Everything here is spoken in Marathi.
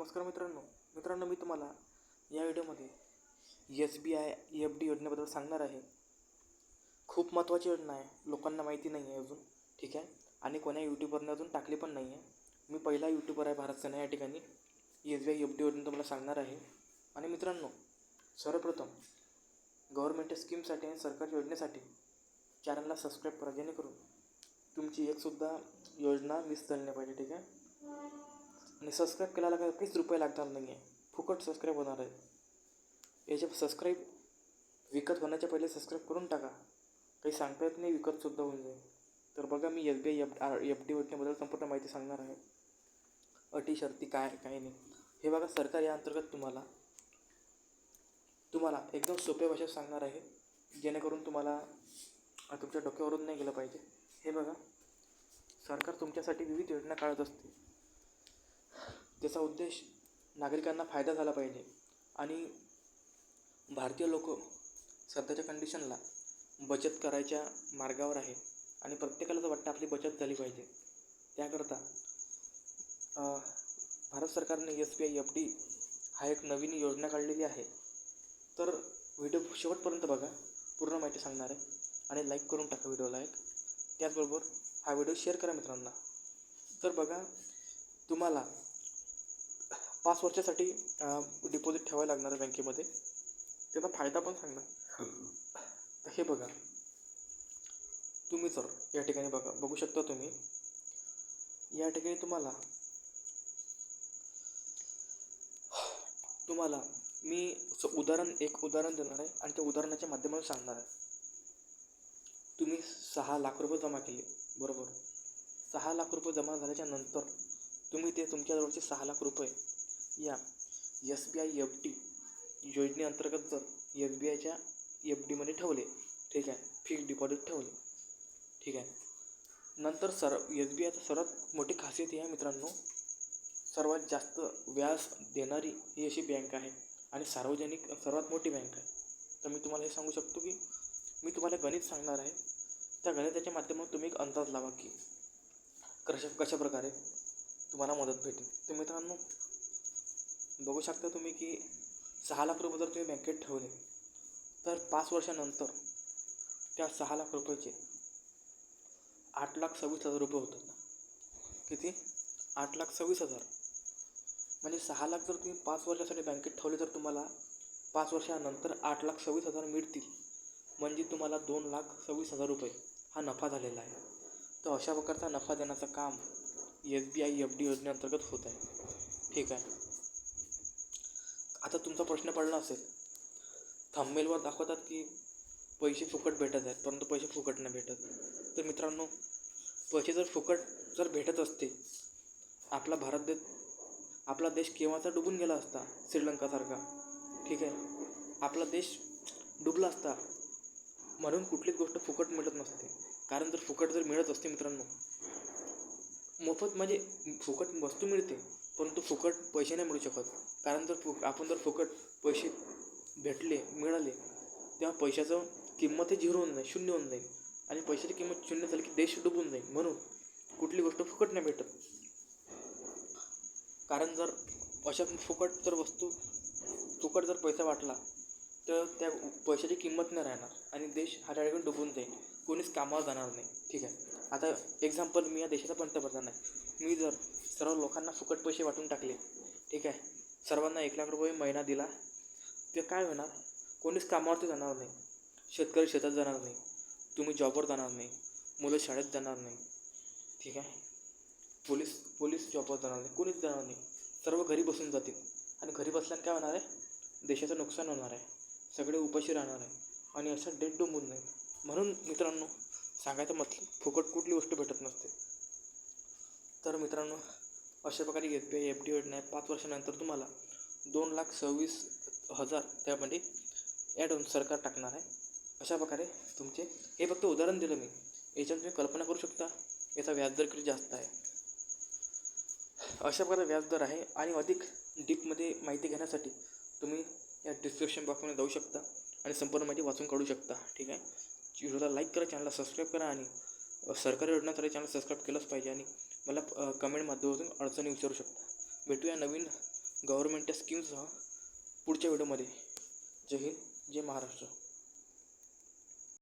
नमस्कार मित्रांनो. मित्रांनो मी तुम्हाला या व्हिडिओमध्ये S B I F D योजनेबद्दल सांगणार आहे. खूप महत्त्वाची योजना आहे. लोकांना माहिती नाही आहे अजून. ठीक आहे? आणि कोण्या यूट्यूबरने अजून टाकली पण नाही आहे. मी पहिला यूट्यूबर आहे भारत सेना या ठिकाणी. S B I F D योजना तुम्हाला सांगणार आहे. आणि मित्रांनो सर्वप्रथम गव्हर्मेंट स्कीमसाठी आणि सरकारी योजनेसाठी चॅनलला सबस्क्राईब करा जेणेकरून तुमची एकसुद्धा योजना मिस झाली नाही पाहिजे. ठीक आहे? आणि सबस्क्राईब केल्याला काही काहीच रुपये लागणार नाही आहे फुकट सबस्क्राईब होणार आहे. याच्या सबस्क्राईब विकत होण्याच्या पहिले सबस्क्राईब करून टाका. काही सांगता येत नाही विकतसुद्धा होऊन जाईल. तर बघा मी S B I F R F D योजनेबद्दल संपूर्ण माहिती सांगणार आहे. अटी शर्ती काय काय नाही. हे बघा सरकार या अंतर्गत तुम्हाला तुम्हाला एकदम सोप्या भाषेत सांगणार आहे. जेणेकरून तुम्हाला तुमच्या डोक्यावरून नाही गेलं पाहिजे. हे बघा सरकार तुमच्यासाठी विविध योजना काढत असते. त्याचा उद्देश नागरिकांना फायदा झाला पाहिजे. आणि भारतीय लोक सध्याच्या कंडिशनला बचत करायच्या मार्गावर आहे. आणि प्रत्येकाला तर वाटतं आपली बचत झाली पाहिजे. त्याकरता भारत सरकारने S B I F D हा एक नवीन योजना काढलेली आहे. तर व्हिडिओ शेवटपर्यंत बघा. पूर्ण माहिती सांगणार आहे. आणि लाईक करून टाका व्हिडिओला एक त्याचबरोबर हा व्हिडिओ शेअर करा मित्रांना. तर बघा तुम्हाला पाच वर्षासाठी डिपॉझिट ठेवायला लागणार आहे बँकेमध्ये. त्याचा फायदा पण सांगणार तर हे बघा. तुम्ही जर या ठिकाणी बघा. बघू शकता तुम्ही. या ठिकाणी तुम्हाला तुम्हाला मी उदाहरण एक उदाहरण देणार आहे आणि त्या उदाहरणाच्या माध्यमातून सांगणार आहे. तुम्ही सहा लाख रुपये जमा केले. बरोबर. सहा लाख रुपये जमा झाल्याच्यानंतर तुम्ही ते तुमच्याजवळचे सहा लाख रुपये या S B I F D योजनेअंतर्गत जर एस बी आयच्या एफ डीमध्ये ठेवले ठीक आहे फिक्स डिपॉझिट ठेवले ठीक आहे. नंतर सर एस बी आयचं सर्वात मोठी खासियत ही आहे मित्रांनो सर्वात जास्त व्याज देणारी ही अशी बँक आहे आणि सार्वजनिक सर्वात मोठी बँक आहे. तर मी तुम्हाला हे सांगू शकतो की मी तुम्हाला गणित सांगणार आहे. त्या गणिताच्या माध्यमातून तुम्ही एक अंदाज लावा की कशा कशा प्रकारे तुम्हाला मदत भेटेल. तर मित्रांनो बघू शकता तुम्ही की सहा लाख रुपये जर तुम्ही बँकेत ठेवले तर पाच वर्षानंतर त्या सहा लाख रुपयाचे आठ लाख सव्वीस हजार रुपये होतात किती? आठ लाख सव्वीस हजार. म्हणजे सहा लाख जर तुम्ही पाच वर्षासाठी बँकेत ठेवले तर तुम्हाला पाच वर्षानंतर आठ लाख सव्वीस हजार मिळतील. म्हणजे तुम्हाला दोन लाख सव्वीस हजार रुपये हा नफा झालेला आहे. तर अशा प्रकारचा नफा देण्याचं काम S B I F D योजनेअंतर्गत होत आहे. ठीक आहे. आता तुमचा प्रश्न पडला असेल. थांबेलवर दाखवतात की पैसे फुकट भेटत आहेत परंतु पैसे फुकट नाही भेटत. तर मित्रांनो पैसे जर फुकट जर भेटत असते आपला भारत देश आपला देश केव्हाचा डुबून गेला असता श्रीलंकासारखा ठीक आहे? आपला देश डुबला असता म्हणून कुठलीच गोष्ट फुकट मिळत नसते. कारण जर फुकट जर मिळत असते मित्रांनो मोफत म्हणजे फुकट वस्तू मिळते. परंतु फुकट पैसे नाही मिळू शकत. कारण जर फुक आपण जर फुकट पैसे भेटले मिळाले तेव्हा पैशाचं किंमत हे झिरो होऊन जाईल शून्य होऊन जाईल. आणि पैशाची किंमत शून्य झाली की देश डुबून जाईल. म्हणून कुठली गोष्ट फुकट नाही भेटत. कारण जर अशा फुकट जर वस्तू फुकट जर पैसा वाटला तर त्या पैशाची किंमत नाही राहणार. आणि देश हा डुबून जाईल. कोणीच कामावर जाणार नाही. ठीक आहे. आता एक्झाम्पल मी या देशाचा पंतप्रधान आहे. मी जर सर्व लोकांना फुकट पैसे वाटून टाकले. ठीक आहे. सर्वांना एक लाख रुपये महिना दिला. ते काय होणार? कोणीच कामावरती जाणार नाही. शेतकरी शेतात जाणार नाही. तुम्ही जॉबवर जाणार नाही. मुलं शाळेत जाणार नाही. ठीक आहे. पोलीस पोलीस जॉबवर जाणार नाही. कोणीच जाणार नाही. सर्व घरी बसून जातील. आणि घरी बसल्यानं काय होणार आहे? देशाचं नुकसान होणार आहे. सगळे उपाशी राहणार आहे. आणि असं डेट डोंबून जाईल म्हणून मित्रांनो सांगायचं मतलब फुकट कुठली गोष्ट भेटत नसते. तर मित्रांनो अशा प्रकारे S B I F D योजना आहे पाच वर्षानंतर तुम्हाला दोन लाख सव्वीस हजार त्यामध्ये ॲड ऑन सरकार टाकणार आहे. अशा प्रकारे तुमचे हे फक्त उदाहरण दिलं मी. याच्यात तुम्ही कल्पना करू शकता याचा व्याजदर किती जास्त आहे. अशा प्रकारे व्याजदर आहे आणि अधिक डीपमध्ये माहिती घेण्यासाठी तुम्ही या डिस्क्रिप्शन बॉक्समध्ये जाऊ शकता आणि संपूर्ण माहिती वाचून काढू शकता. ठीक आहे? व्हिडिओला लाईक करा चॅनलला सबस्क्राईब करा आणि सरकारी योजनासाठी चॅनल सबस्क्राईब केलंच पाहिजे आणि मला कमेंट माध्यमातून अडचणी विचारू शकता. भेटूया नवीन गव्हर्मेंटच्या स्कीमसह पुढच्या व्हिडिओमध्ये जय हिंद जय महाराष्ट्र.